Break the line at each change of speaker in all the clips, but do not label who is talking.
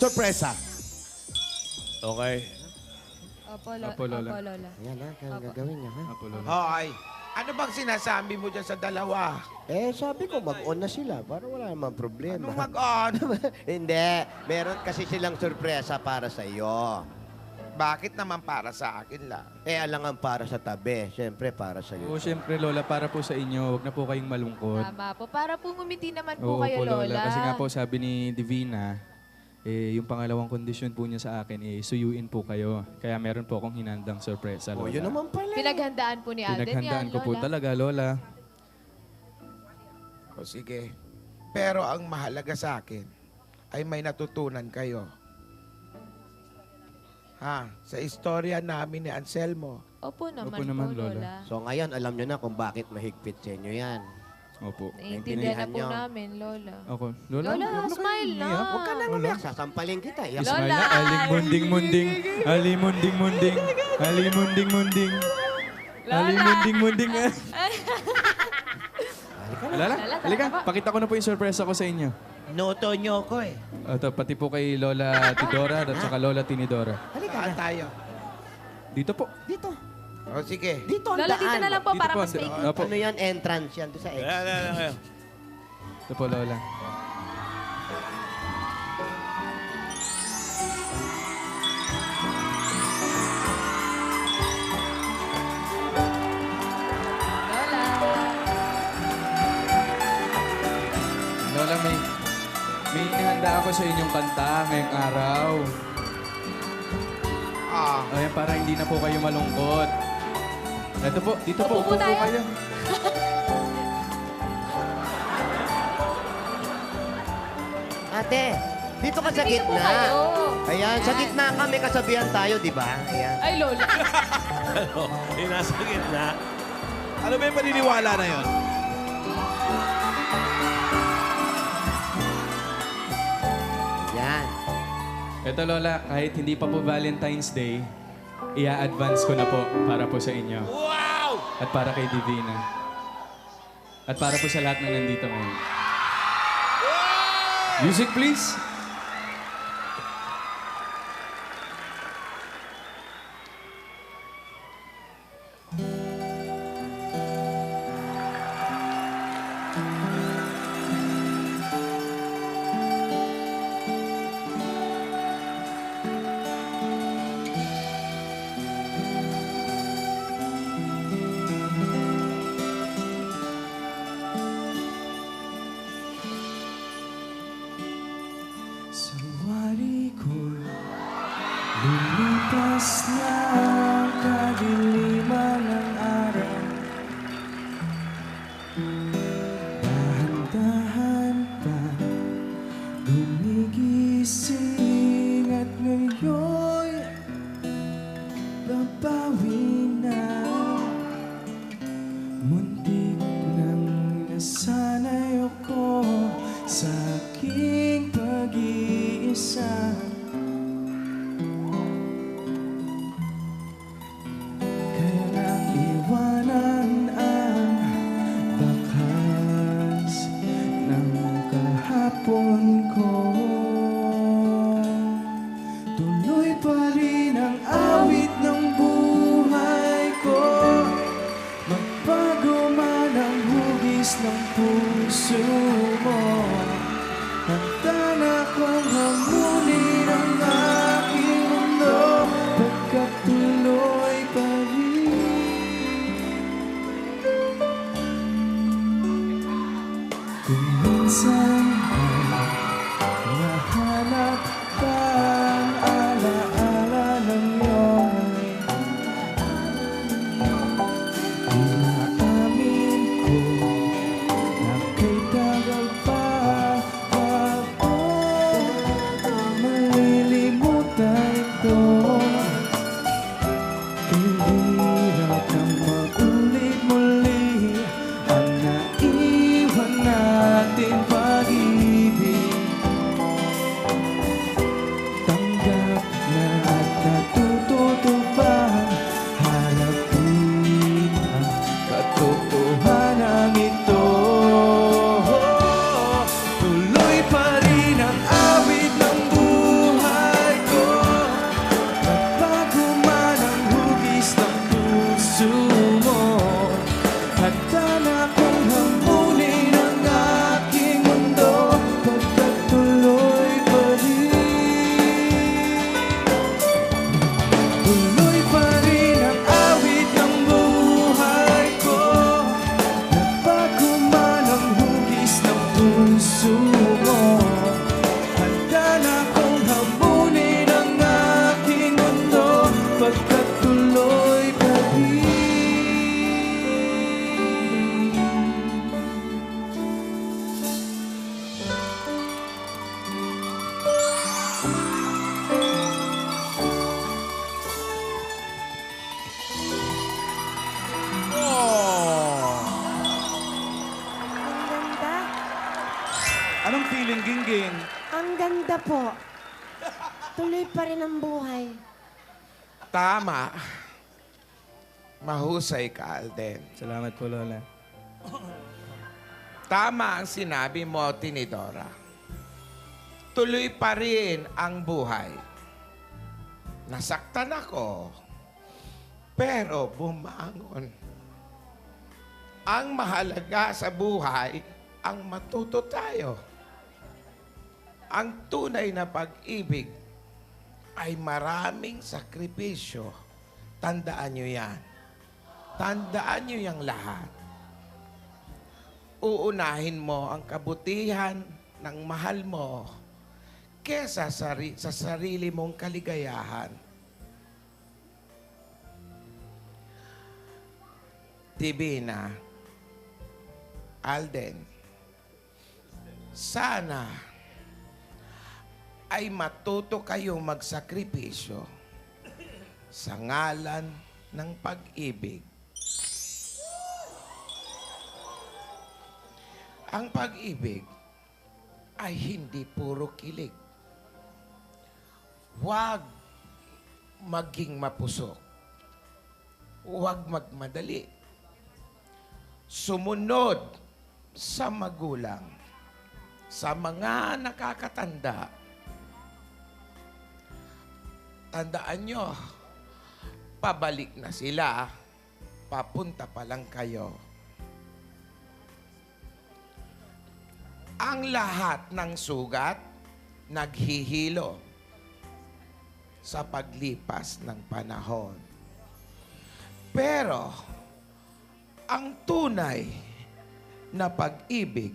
Sorpresa.
Okay.
Opo, lo-
Apo, Lola.
Opo, Lola.
Yan ha, kaya
Apo.
gagawin niya ha.
Apo, Lola.
Hoy, ano bang sinasabi mo dyan sa dalawa?
Eh, sabi ko, mag-on na sila para wala namang problema.
Anong mag-on?
Hindi, meron kasi silang sorpresa para sa iyo.
Bakit naman para sa akin lang?
Eh, alangan para sa tabi. Siyempre, para sa
Oo,
iyo.
syempre, Lola, para po sa inyo, huwag na po kayong malungkot.
Tama po. Para po ngumiti naman
Oo
po kayo,
po,
Lola.
Kasi nga po, sabi ni Divina, eh, yung pangalawang kondisyon po niya sa akin, eh, suyuin po kayo. Kaya meron po akong hinandang sorpresa,
Oh,
Lola.
yun naman pala.
Pinaghandaan po ni Alden
Pinaghandaan
yan,
ko po
Lola.
talaga, Lola.
O sige. Pero ang mahalaga sa akin ay may natutunan kayo. Ha? Sa istorya namin ni Anselmo.
Opo naman,
Opo naman,
po,
Lola.
Lola.
So ngayon, alam nyo na kung bakit mahigpit sa inyo yan.
Opo.
Naiintindihan na
Naintindihan
po
nyo.
namin, Lola.
Ako. Lola,
Lola,
huwag na
smile na.
umiyak.
Huwag ka na umiyak, sasampalin kita. Iyak.
Lola.
Smile na. Aling munding munding. Aling munding munding. Aling munding munding. Aling munding munding. Lola,
Lola,
halika. Pakita ko na po yung sorpresa ko sa inyo.
Noto nyo ko eh.
Ito, pati po kay Lola Tidora at saka Lola Tinidora.
Saan tayo?
Dito po.
Dito.
O sige.
Dito ang
Lola, dito
daan.
na lang po
Dito
para
po,
mas
dito.
maikli.
Opo.
Ano yan? Entrance yan doon sa X.
Ayan, ayan, ayan.
Ito po, Lola.
Lola.
Lola, may, may inihanda ako sa inyong kanta ngayong araw.
Ah,
Ayan, para hindi na po kayo malungkot. Ito po, dito po,
Upo po
upo po
tayo.
kayo.
Ate, dito ka sa
Dito po
gitna.
kayo.
Ayan, sa gitna kami kasabihan tayo, di ba? Ayan.
Ay, Lola.
Ano? Yung nasa gitna. Ano ba yung paniniwala na yun?
Yan.
Ito, Lola, kahit hindi pa po Valentine's Day, i-advance ko na po para po sa inyo. At para kay Divina. At para po sa lahat na nandito ngayon. Music, please. нас 生命在。uysun
po. Tuloy pa rin ang buhay.
Tama. Mahusay ka, Alden.
Salamat po, Lola.
Tama ang sinabi mo, Tinidora. Tuloy pa rin ang buhay. Nasaktan ako, pero bumangon. Ang mahalaga sa buhay, ang matuto tayo. Ang tunay na pag-ibig ay maraming sakripisyo. Tandaan nyo yan. Tandaan nyo yung lahat uunahin mo ang kabutihan ng mahal mo kesa sari- sa sarili mong kaligayahan. Divina, Alden, sana ay matuto kayo magsakripisyo sa ngalan ng pag-ibig. Ang pag-ibig ay hindi puro kilig. Huwag maging mapusok. Huwag magmadali. Sumunod sa magulang, sa mga nakakatanda. Tandaan nyo, pabalik na sila, papunta pa lang kayo. ang lahat ng sugat naghihilo sa paglipas ng panahon. Pero, ang tunay na pag-ibig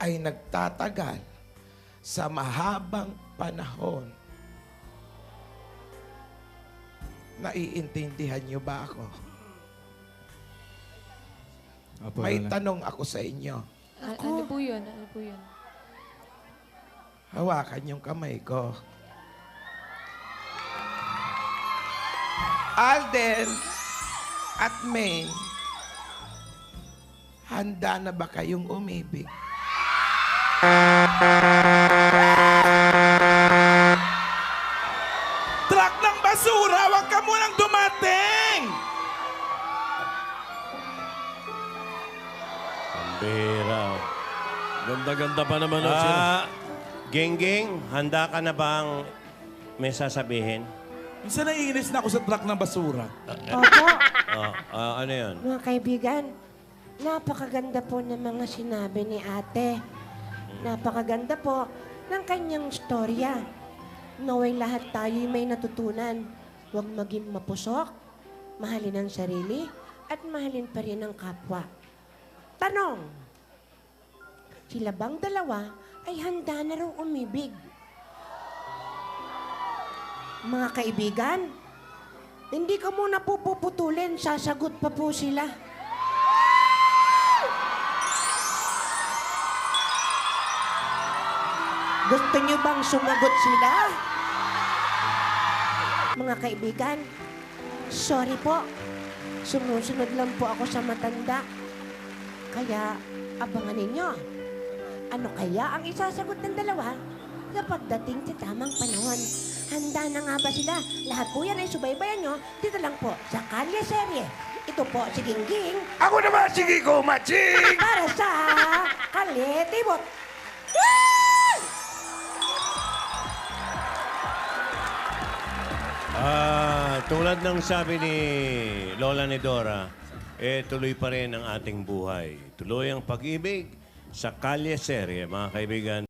ay nagtatagal sa mahabang panahon. Naiintindihan niyo ba ako?
Opo,
May
Lola.
tanong ako sa inyo.
A- ano po yun? Ano po yun?
Hawakan yung kamay ko. Alden at Maine, handa na ba kayong umibig?
Truck ng basura, ka munang dumating!
Pambira. Ganda-ganda pa naman ang sila.
Ah, Geng-geng, handa ka na bang may sasabihin?
Minsan naiinis na ako sa truck ng basura.
Opo,
Oh, ah, ano yun?
mga kaibigan. Napakaganda po ng mga sinabi ni ate. Napakaganda po ng kanyang storya. Naway lahat tayo'y may natutunan. Huwag maging mapusok, mahalin ang sarili, at mahalin pa rin ang kapwa. Tanong, sila bang dalawa ay handa na raw umibig? Mga kaibigan, hindi ka muna po puputulin, sasagot pa po sila. Gusto niyo bang sumagot sila? Mga kaibigan, sorry po. Sumusunod lang po ako sa matanda. Kaya, abangan ninyo. Ano kaya ang isasagot ng dalawa sa pagdating sa tamang panahon? Handa na nga ba sila? Lahat po yan ay subaybayan nyo dito lang po sa Kalye Serye. Ito po si Gingging
Ako naman, sige ko, Maching!
para sa Kalye Tibot.
Ah, tulad ng sabi ni Lola ni Dora, eh tuloy pa rin ang ating buhay. Tuloy ang pag-ibig sa Kalye Serye, mga kaibigan.